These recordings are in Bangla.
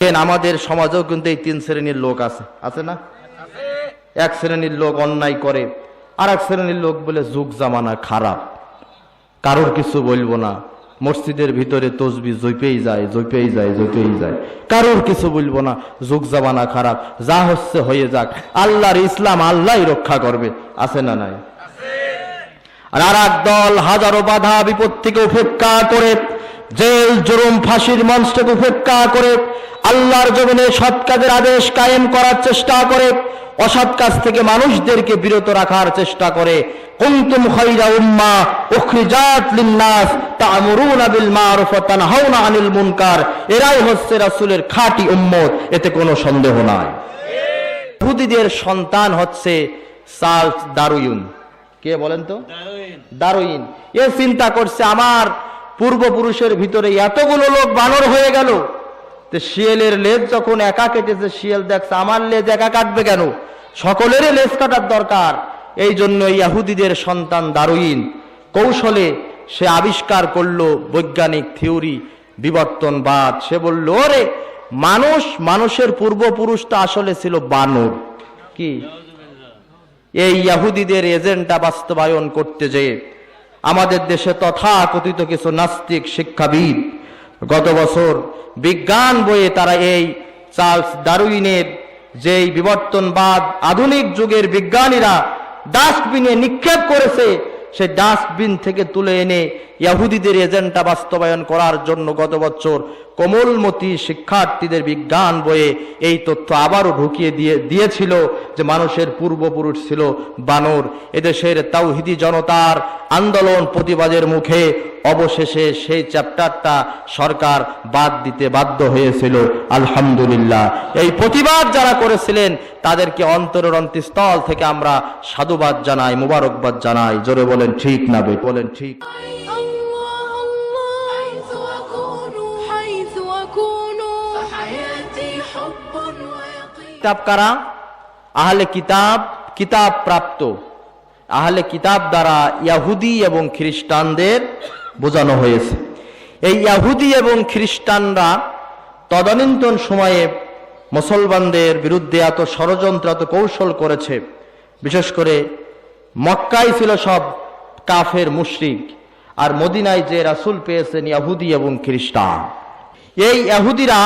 আমাদের সমাজেও কিন্তু এই তিন শ্রেণির লোক আছে? আছে না? এক শ্রেণির লোক অন্যায় করে আর এক শ্রেণির লোক বলে যুগ জামানা খারাপ। কারোর কিছু বলব না। মসজিদের ভিতরে তসবি জৈপেই যায় জৈপেই যায় জৈপেই যায়। কারোর কিছু বলব না। যুগ জামানা খারাপ। যা হচ্ছে হয়ে যাক। আল্লাহর ইসলাম আল্লাহ রক্ষা করবে। আছে না নাই? আর আর এক দল হাজারো বাধা বিপত্তিকে উপেক্ষা করে, জেল জুরুম ফাঁসির মঞ্চটাকে উপেক্ষা করে আল্লাহর জমিনে সৎ কাজের আদেশ কায়েম করার চেষ্টা করে অসৎ কাজ থেকে মানুষদেরকে বিরত রাখার চেষ্টা করে। কুনতুম খাইরা উম্মা উখরিজাত লিন্নাস তা'মুরুনা বিল মারুফ ওয়া তানহাউনা আনিল মুনকার। এরাই হচ্ছে রাসূলের খাঁটি উম্মত এতে কোনো সন্দেহ নাই। ইহুদিদের সন্তান হচ্ছে চার্লস দারুইন। কে বলেন তো? দারুইন। এ চিন্তা করছে আমার পূর্বপুরুষের ভিতরে এতগুলো লোক বানর হয়ে গেল তো শিয়ালের লেজ যখন একা কেটেছে, শিয়াল দেখছে, আমার লেজ একা কাটবে কেন? সকলেরই লেজ কাটার দরকার। এই জন্য ইয়াহুদিদের সন্তান দারুইন। কৌশলে সে আবিষ্কার করল বৈজ্ঞানিক থিওরি বিবর্তনবাদ সে বলল, ওরে, মানুষ, মানুষের পূর্বপুরুষটা আসলে ছিল বানর। কি? এই ইয়াহুদিদের এজেন্ডা বাস্তবায়ন করতে যেয়ে আমাদের দেশে তথা কথিত কিছু নাস্তিক শিক্ষাবিদ গত বছর বিজ্ঞান বইয়ে তারা এই চার্লস ডারুইনের যেই বিবর্তনবাদ আধুনিক যুগের বিজ্ঞানীরা ডাস্টবিনে নিক্ষেপ করেছে সেই ডাস্টবিন থেকে তুলে এনে ইয়াহুদিদের এজেন্ডা বাস্তবায়ন করার জন্য গত বছর কোমলমতি শিক্ষার্থীদের বিজ্ঞান বইয়ে এই তথ্য আবারও ঢুকিয়ে দিয়ে, দিয়েছিল যে মানুষের পূর্বপুরুষ ছিল বানর। এদেশের তাওহিদি জনতার আন্দোলন প্রতিবাদের মুখে অবশেষে সেই চ্যাপ্টারটা সরকার বাদ দিতে বাধ্য হয়েছিল। আলহামদুলিল্লাহ। এই প্রতিবাদ যারা করেছিলেন, তাদেরকে অন্তরের অন্তঃস্থল থেকে আমরা সাধুবাদ জানাই, মুবারকবাদ জানাই। জোরে বলেন, ঠিক না বলেন, ঠিক। কিতাব কারা? আহলে কিতাব কিতাব প্রাপ্ত। আহলে কিতাব দ্বারা ইয়াহুদি এবং খ্রিস্টানদের বোঝানো হয়েছে। এই ইয়াহুদি এবং খ্রিস্টানরা তদানীন্তন সময়ে মুসলমানদের বিরুদ্ধে এত ষড়যন্ত্র, এত কৌশল করেছে। বিশেষ করে মক্কাই ছিল সব কাফের মুশরিক আর মদিনায় যে রাসূল পেয়েছেন ইয়াহুদি এবং খ্রিস্টান। এই ইয়াহুদিরা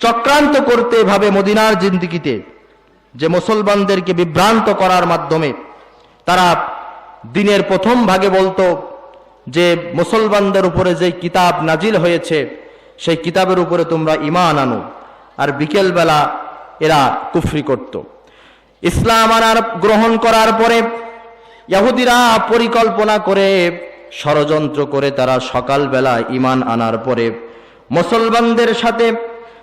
চক্রান্ত করতে ভাবে মদিনার জিন্দিগিতে, যে মুসলমানদেরকে বিভ্রান্ত করার মাধ্যমে তারা দিনের প্রথম ভাগে বলতো যে মুসলমানদের উপরে যে কিতাব নাজিল হয়েছে, সেই কিতাবের উপরে তোমরা ইমান আনো, আর বিকেলবেলা এরা কুফরি করত। ইসলাম আনার গ্রহণ করার পরে ইহুদিরা পরিকল্পনা করে, ষড়যন্ত্র করে তারা সকালবেলা ইমান আনার পরে মুসলমানদের সাথে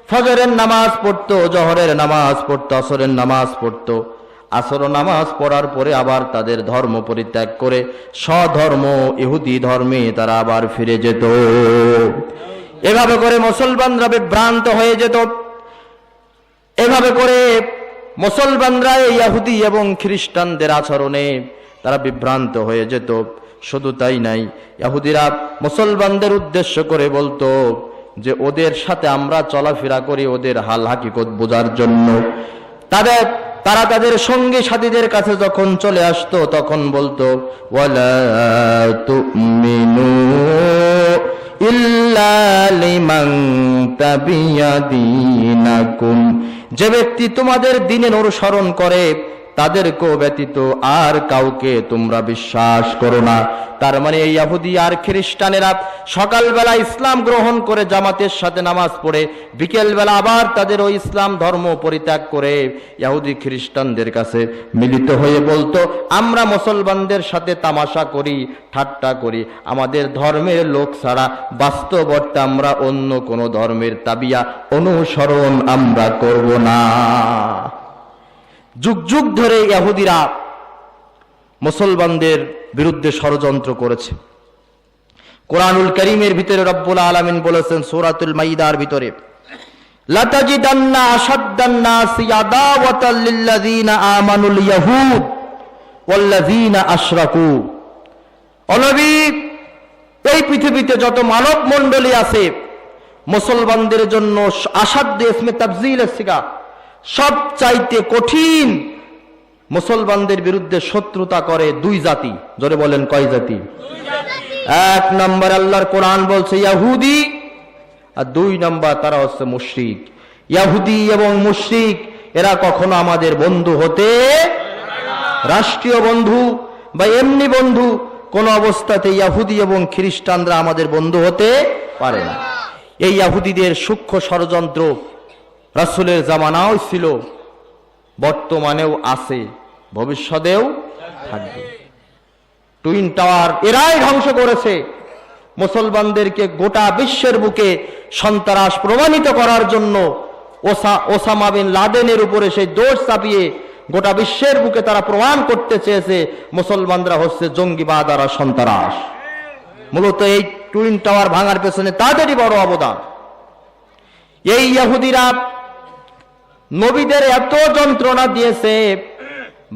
ফজরের নামাজ পড়তো, জহরের নামাজ পড়তো, আসরের নামাজ পড়তো। আসর নামাজ পড়ার পরে আবার তাদের ধর্ম পরিত্যাগ করে স্বধর্ম ইহুদি ধর্মে তারা আবার ফিরে যেত। এভাবে করে মুসলমানরা বিভ্রান্ত হয়ে যেত। এভাবে করে মুসলমানরা ইয়াহুদি এবং খ্রিস্টানদের আচরণে তারা বিভ্রান্ত হয়ে যেত। শুধু তাই নাই ইয়াহুদিরা মুসলমানদের উদ্দেশ্য করে বলতো যে ওদের সাথে আমরা চলাফেরা করি ওদের হাল হাকিকত বোঝার জন্য। তাদের, তারা তাদের সঙ্গী সাথীদের কাছে যখন চলে আসতো, তখন বলতো যে ব্যক্তি তোমাদের দিনের অনুসরণ করে তাদেরকেও ব্যতীত আর কাউকে তোমরা বিশ্বাস করো না। তার মানে এই ইয়াহুদি আর খ্রিস্টানেরা সকালবেলা ইসলাম গ্রহণ করে জামাতের সাথে নামাজ পড়ে, বিকেলবেলা আবার তাদের ওই ইসলাম ধর্ম পরিত্যাগ করে ইয়াহুদি খ্রিস্টানদের কাছে মিলিত হয়ে বলতো, আমরা মুসলমানদের সাথে তামাশা করি, ঠাট্টা করি। আমাদের ধর্মের লোক ছাড়া বাস্তব অর্থে আমরা অন্য কোনো ধর্মের তাবিয়া অনুসরণ আমরা করব না। যুগ যুগ ধরে ইয়াহুদিরা মুসলমানদের বিরুদ্ধে ষড়যন্ত্র করেছে। কোরআনুল করিমের ভিতরে রব্বুল আলামিন বলেছেন সূরাতুল মাইদার ভিতরে এই পৃথিবীতে যত মানব মণ্ডলী আছে, মুসলমানদের জন্য আসাধ্য ইসমে তাবজিল সব চাইতে কঠিন মুসলমানদের বিরুদ্ধে শত্রুতা করে দুই জাতি। জোরে বলেন কয় জাতি? এক নম্বর আল্লাহর কোরআন বলছে, ইয়াহুদি, আর দুই নম্বর তারা হচ্ছে মুশরিক। ইয়াহুদি এবং মুশরিক, এরা কখনো আমাদের বন্ধু হতে রাষ্ট্রীয় বন্ধু বা এমনি বন্ধু, কোন অবস্থাতে ইয়াহুদি এবং খ্রিস্টানরা আমাদের বন্ধু হতে পারে না। এই ইয়াহুদিদের সূক্ষ্ম ষড়যন্ত্র রাসূলের জামানাও ছিল, বর্তমানেও আছে, ভবিষ্যতেও থাকবে। টুইন টাওয়ার এরাই ধ্বংস করেছে। মুসলমানদেরকে গোটা বিশ্বের বুকে সন্ত্রাস প্রমাণিত করার জন্য ওসা, ওসামা বিন লাদেনের উপরে সেই দোষ চাপিয়ে গোটা বিশ্বের বুকে তারা প্রমাণ করতে চেয়েছে, মুসলমানরা হচ্ছে জঙ্গিবাদ আর সন্ত্রাস। মূলত এই টুইন টাওয়ার ভাঙার পেছনে তাদেরই বড় অবদান। এই ইহুদিরা নবীদের এত যন্ত্রণা দিয়েছে,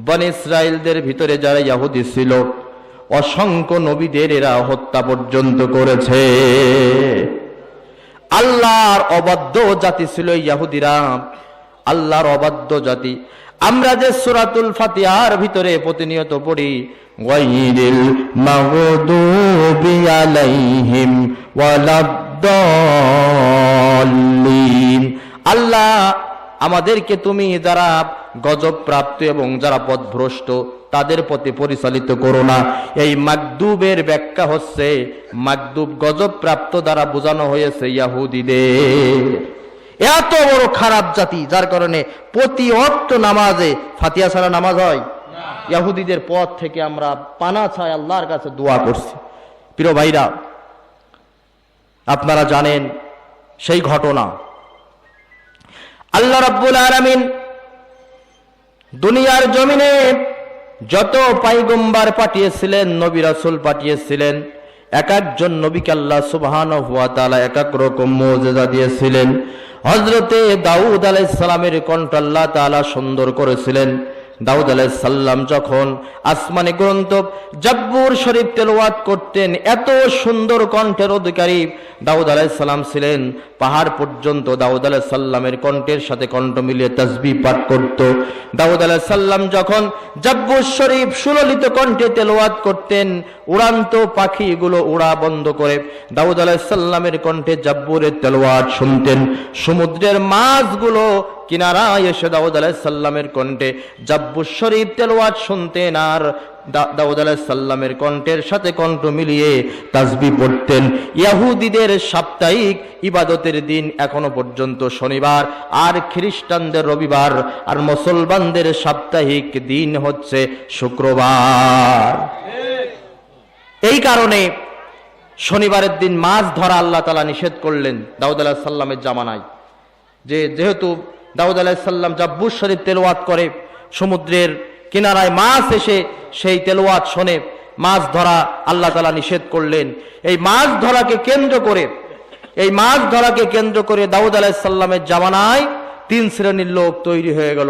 বন ইসরায়েলদের ভিতরে যারা ইয়াহুদি ছিল, অসংখ্য নবীদের এরা হত্যা পর্যন্ত করেছে। আল্লাহর অবাধ্য জাতি ছিল ইয়াহুদিরা। আল্লাহর অবাধ্য জাতি। আমরা যে সুরাতুল ফাতিহার ভিতরে প্রতিনিয়ত পড়ি ওয়াইরিল মাগদুবি আলাইহিম ওয়ালাদ্দাল্লিন। আল্লাহ আমাদেরকে তুমি যারা গজব প্রাপ্ত এবং যারা পথভ্রষ্ট, তাদের প্রতি পরিচালিত করো না। এই মাকদুবের ব্যাখ্যা হচ্ছে মাকদুব গজব প্রাপ্ত দ্বারা বোঝানো হয়েছে ইয়াহুদিদের। এত বড় খারাপ জাতি, যার কারণে প্রতি অর্থ নামাজে ফাতিয়া ছাড়া নামাজ হয়? ইয়াহুদিদের পথ থেকে আমরা পানা ছায় আল্লাহর কাছে দোয়া করছি। প্রিয় ভাইরা, আপনারা জানেন সেই ঘটনা। আল্লাহ রব্বুল আরামিন দুনিয়ার জমিনে যত পাইগম্বার পাঠিয়েছিলেন, নবী রাসুল পাঠিয়েছিলেন, এক একজন নবীকে আল্লাহ সুবাহান হুয়া তালা এক এক রকম মৌজেদা দিয়েছিলেন। হজরতে দাউদ আলাইসালামের সালামের কণ্ঠ আল্লাহ তালা সুন্দর করেছিলেন। দাউদ আলাহ সাল্লাম যখন আসমানি গ্রন্থ জব্বুর শরীফ তেলোয়াত করতেন, এত সুন্দর কণ্ঠের অধিকারী দাউদ আলাহ সাল্লাম ছিলেন। পাহাড় পর্যন্ত দাউদ আলাহ সাল্লামের কণ্ঠের সাথে কণ্ঠ মিলিয়ে তসবি পাঠ করত। দাউদ আলাহ সাল্লাম যখন জব্বুর শরীফ সুললিত কণ্ঠে তেলোয়াত করতেন উড়ান্ত পাখিগুলো উড়া বন্ধ করে। দাউদ আলাইহিস সাল্লামের কণ্ঠে জব্বুরের তেলাওয়াত শুনতেন। সমুদ্রের মাছগুলো কিনারা এসে দাউদ আলাইসাল্লামের কণ্ঠে জাব্বুর শরীফ তেলোয়াত শুনতেন আর দাউদ আলাইসাল্লামের কণ্ঠের সাথে কণ্ঠ মিলিয়ে তাসবি পড়তেন। ইয়াহুদিদের সাপ্তাহিক ইবাদতের দিন এখনও পর্যন্ত শনিবার, আর খ্রিস্টানদের রবিবার, আর মুসলমানদের সাপ্তাহিক দিন হচ্ছে শুক্রবার। এই কারণে শনিবারের দিন মাছ ধরা আল্লাহ তালা নিষেধ করলেন দাউদ আলাহ সাল্লামের জামানায়। যে যেহেতু দাউদ আলাহিসাল্লাম জাব্বুর শরীফ তেলোয়াত করে, সমুদ্রের কিনারায় মাছ এসে সেই তেলোয়াত শোনে মাছ ধরা আল্লাহ তালা নিষেধ করলেন। এই মাছ ধরাকে কেন্দ্র করে, এই মাছ ধরাকে কেন্দ্র করে দাউদ আলাহিসাল্লামের জামানায় তিন শ্রেণির লোক তৈরি হয়ে গেল।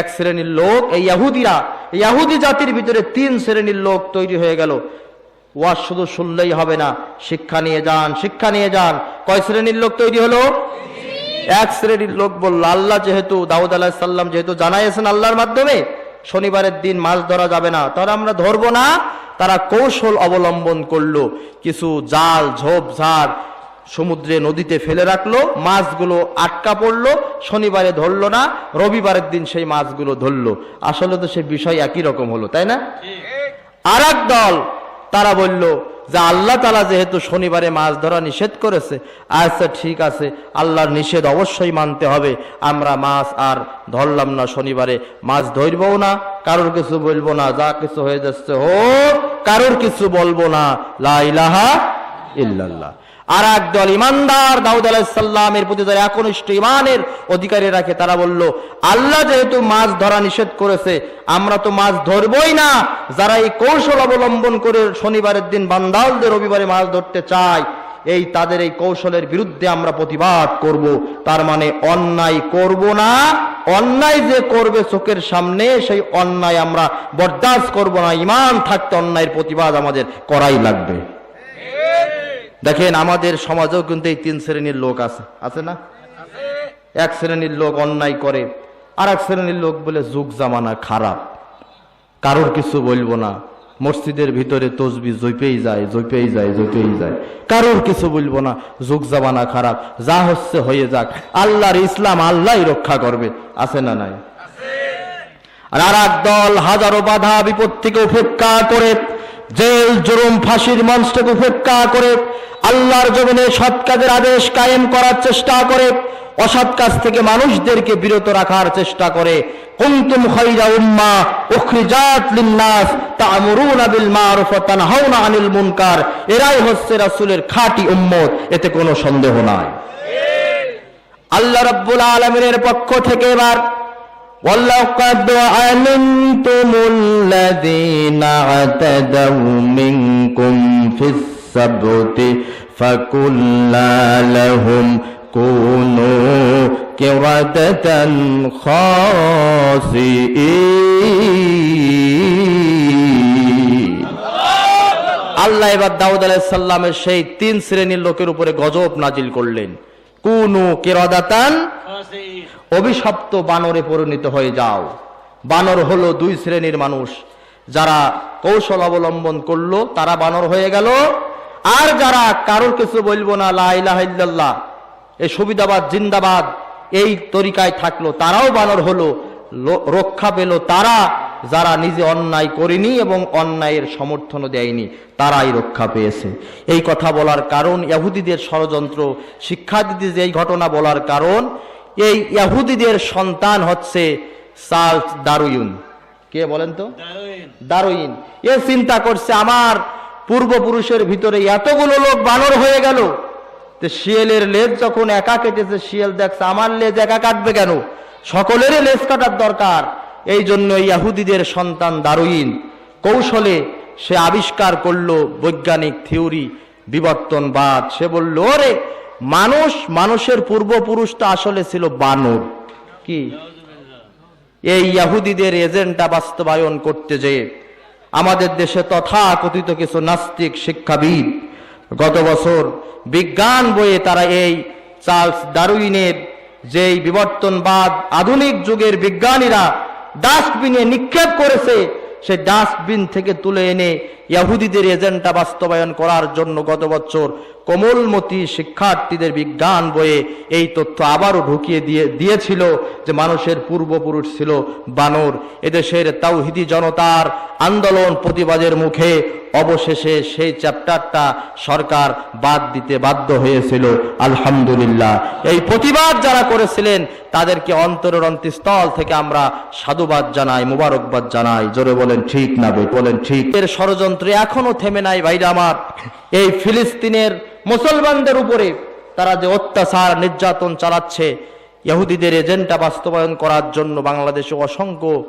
এক শ্রেণির লোক, এই ইয়াহুদিরা ইয়াহুদি জাতির ভিতরে তিন শ্রেণির লোক তৈরি হয়ে গেল। ওয়াজ শুধু শুনলেই হবে না শিক্ষা নিয়ে যান শিক্ষা নিয়ে যান। কয় শ্রেণির লোক তৈরি হলো? এক শ্রেণির লোক বলল আল্লাহ যেহেতু দাউদ আলাহ সাল্লাম যেহেতু জানাইয়েছেন আল্লাহর মাধ্যমে শনিবারের দিন মাছ ধরা যাবে না। তারা আমরা ধরবো না? তারা কৌশল অবলম্বন করল কিছু জাল ঝোপ ঝাড় সমুদ্রে নদীতে ফেলে রাখল মাছগুলো আটকা পড়ল শনিবারে ধরলো না রবিবারের দিন সেই মাছগুলো ধরলো। আসলে তো সে বিষয় একই রকম হলো তাই না? আর দল তারা বলল যে আল্লাহ তালা যেহেতু শনিবারে মাছ ধরা নিষেধ করেছে আচ্ছা ঠিক আছে, আল্লাহর নিষেধ অবশ্যই মানতে হবে। আমরা মাছ আর ধরলাম না শনিবারে, মাছ ধরবও না, কারোর কিছু বলব না, যা কিছু হয়ে যাচ্ছে হোক, কারোর কিছু বলব না। লা ইলাহা ইল্লাল্লাহ। আর একদল ইমানদার দাউদ আলাহিসাল্লামের প্রতি যারা একনিষ্ঠ ইমানের অধিকারী রাখে, তারা বলল, আল্লাহ যেহেতু মাছ ধরা নিষেধ করেছে, আমরা তো মাছ ধরবই না। যারা এই কৌশল অবলম্বন করে শনিবারের দিন বান্দালদের রবিবারে মাছ ধরতে চায়, এই তাদের এই কৌশলের বিরুদ্ধে আমরা প্রতিবাদ করব। তার মানে অন্যায় করব না। অন্যায় যে করবে চোখের সামনে, সেই অন্যায় আমরা বরদাস্ত করব না। ইমান থাকতে অন্যায়ের প্রতিবাদ আমাদের করাই লাগবে। দেখেন আমাদের সমাজেও কিন্তু এই তিন শ্রেণির লোক আছে। আছে না? এক শ্রেণির লোক অন্যায় করে আর এক শ্রেণির লোক বলে যুগ জামানা খারাপ। কারোর কিছু বলব না। মসজিদের ভিতরে তসবি জৈপেই যায় জৈপেই যায় জৈপেই যায়। কারোর কিছু বলব না। যুগ জামানা খারাপ। যা হচ্ছে হয়ে যাক। আল্লাহর ইসলাম আল্লাহই রক্ষা করবে। আছে না নাই? আর আর এক দল হাজারো বাধা বিপত্তিকে উপেক্ষা করে, জেল, জুলুম, ফাঁসির মঞ্চটাকে উপেক্ষা করে আল্লাহর জমিনে সৎ কাজের আদেশ কায়েম করার চেষ্টা করে অসৎ কাজ থেকে মানুষদেরকে বিরত রাখার চেষ্টা করে কুনতুম খাইরা উম্মা উখরিজাত লিন্নাস তা'মুরুনা বিল মারুফ ওয়া তানহাউনা আনিল মুনকার এরাই হচ্ছে রাসূলের খাঁটি উম্মত এতে কোনো সন্দেহ নাই আল্লাহ রাব্বুল আলামিনের পক্ষ থেকে এবার ولقد علمتم الذين اعتدوا منكم في السبت فقلنا لهم كونوا قردة خاسئين আল্লাহ এবার দাউদ আলাইসাল্লামের সেই তিন শ্রেণীর লোকের উপরে গজব নাজিল করলেন কুনু কেরদাতান অভিশপ্ত বানরে পরিণত হয়ে যাও বানর হলো দুই শ্রেণীর মানুষ যারা কৌশল অবলম্বন করলো তারা বানর হয়ে গেল আর যারা কারোর কিছু বলব না লাইলাহ এই সুবিধাবাদ জিন্দাবাদ এই তরিকায় থাকল তারাও বানর হলো রক্ষা পেল তারা যারা নিজে অন্যায় করেনি এবং অন্যায়ের সমর্থনও দেয়নি তারাই রক্ষা পেয়েছে। এই কথা বলার কারণ ইহুদিদের ষড়যন্ত্র শিক্ষা দিতে যে এই ঘটনা বলার কারণ এই ইহুদিদের সন্তান হচ্ছে চার্লস দারুইন। কে বলেন তো? দারুইন। এ চিন্তা করছে আমার পূর্বপুরুষের ভিতরে এতগুলো লোক বানর হয়ে গেল শিয়ালের লেজ যখন একা কেটেছে, শিয়াল দেখছে, আমার লেজ একা কাটবে কেন? সকলেরই লেজ কাটার দরকার। এই জন্য ইয়াহুদিদের সন্তান দারুইন। কৌশলে সে আবিষ্কার করল বৈজ্ঞানিক থিওরি, বিবর্তনবাদ। সে বলল, ওরে, মানুষ, মানুষের পূর্বপুরুষ তো আসলে ছিল বানর। কি? এই ইয়াহুদিদের এজেন্ডা বাস্তবায়ন করতে যেয়ে আমাদের দেশে তথা কথিত কিছু নাস্তিক শিক্ষাবিদ গত বছর বিজ্ঞান বইয়ে তারা এই চার্লস ডারুইনের যেই বিবর্তনবাদ আধুনিক যুগের বিজ্ঞানীরা ডাস্টবিনে নিক্ষেপ করেছে সেই ডাস্টবিন থেকে তুলে এনে ইয়াহুদিদের এজেন্ডা বাস্তবায়ন করার জন্য গত বছর কোমলমতি শিক্ষার্থীদের বিজ্ঞান বইয়ে এই তথ্য আবারও ঢুকিয়ে দিয়ে, দিয়েছিল যে মানুষের পূর্বপুরুষ ছিল বানর। এদেশের তাওহিদি জনতার আন্দোলন প্রতিবাদের মুখে অবশেষে সেই চ্যাপ্টারটা সরকার বাদ দিতে বাধ্য হয়েছিল। আলহামদুলিল্লাহ। এই প্রতিবাদ যারা করেছিলেন, তাদেরকে অন্তরের অন্তঃস্থল থেকে আমরা সাধুবাদ জানাই, মুবারকবাদ জানাই। জোরে বলেন, ঠিক না বলেন, ঠিক। এর ষড়যন্ত্র এখনও থেমে নাই ভাইরা আমার। এই ফিলিস্তিনের মুসলমানদের উপরে তারা যে অত্যাচার, নির্যাতন চালাচ্ছে, ইহুদিদের এজেন্ডা বাস্তবায়ন করার জন্য বাংলাদেশে অসংখ্য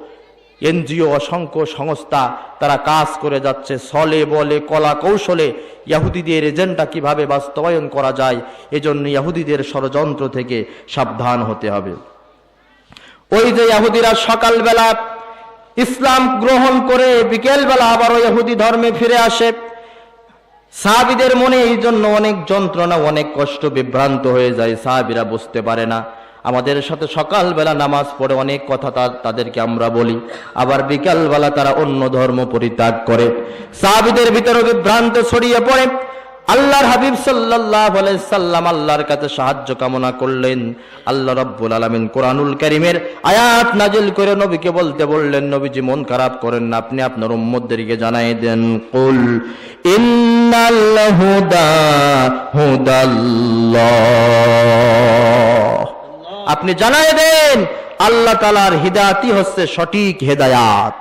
এনজিও, অসংখ্য সংস্থা তারা কাজ করে যাচ্ছে। ছলে বলে, কলা কৌশলে ইয়াহুদিদের এজেন্ডা কীভাবে বাস্তবায়ন করা যায়, এজন্য ইয়াহুদিদের ষড়যন্ত্র থেকে সাবধান হতে হবে। ওই যে ইহুদিরা সকালবেলা ইসলাম গ্রহণ করে বিকেলবেলা আবারও ইহুদি ধর্মে ফিরে আসে। সাহাবিদের মনে এই জন্য অনেক যন্ত্রণা, অনেক কষ্ট, বিভ্রান্ত হয়ে যায়। সাহাবিরা বুঝতে পারে না। আমাদের সাথে সকালবেলা নামাজ পড়ে অনেক কথা তাদেরকে আমরা বলি। আবার বিকালবেলা তারা অন্য ধর্ম পরিত্যাগ করে। সাহাবিদের ভিতরে বিভ্রান্ত ছড়িয়ে পড়ে। আল্লাহর হাবিব সাল্লাহ সাল্লাম আল্লাহর কাছে সাহায্য কামনা করলেন। আল্লাহ রব্বুল আলমিন কোরআনুল করিমের আয়াত নাজিল করে নবীকে বলতে বললেন, নবীজি, মন খারাপ করেন না, আপনি আপনার উম্মতদেরকে জানাই দেন। কুল আপনি জানাই দেন, আল্লাহ তালার হিদায়াতি হচ্ছে সঠিক হেদায়াত।